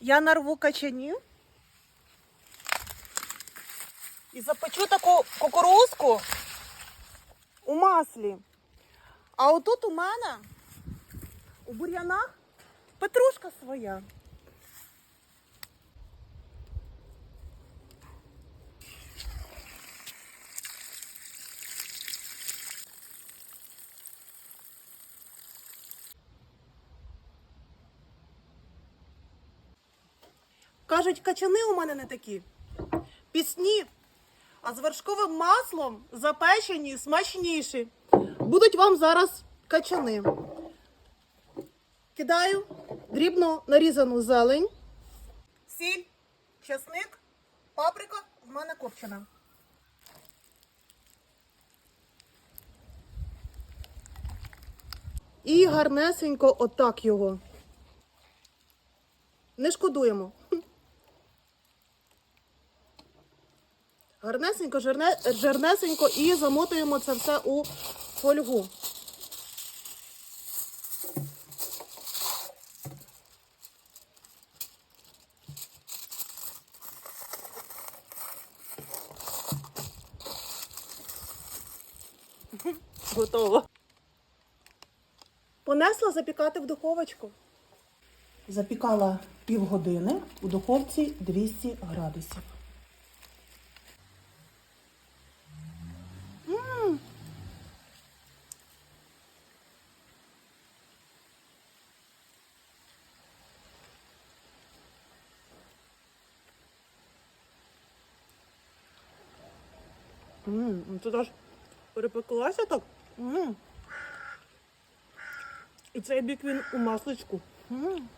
Я нарву качанів і запечу таку кукурузку у маслі. А отут у мене у бур'янах петрушка своя. Кажуть, качани у мене не такі. Пісні, а з вершковим маслом запечені, смачніші. Будуть вам зараз качани. Кидаю дрібно нарізану зелень, сіль, чесник, паприка в мене копчена. І гарнесенько отак його. Не шкодуємо. Гарнесенько, жирне, жирнесенько і замотуємо це все у фольгу. Готово. Понесла запікати в духовочку. Запікала півгодини у духовці 200 градусів. М, ну Тут аж перепеклася так. Ммм. І цей бік він у масличку. М.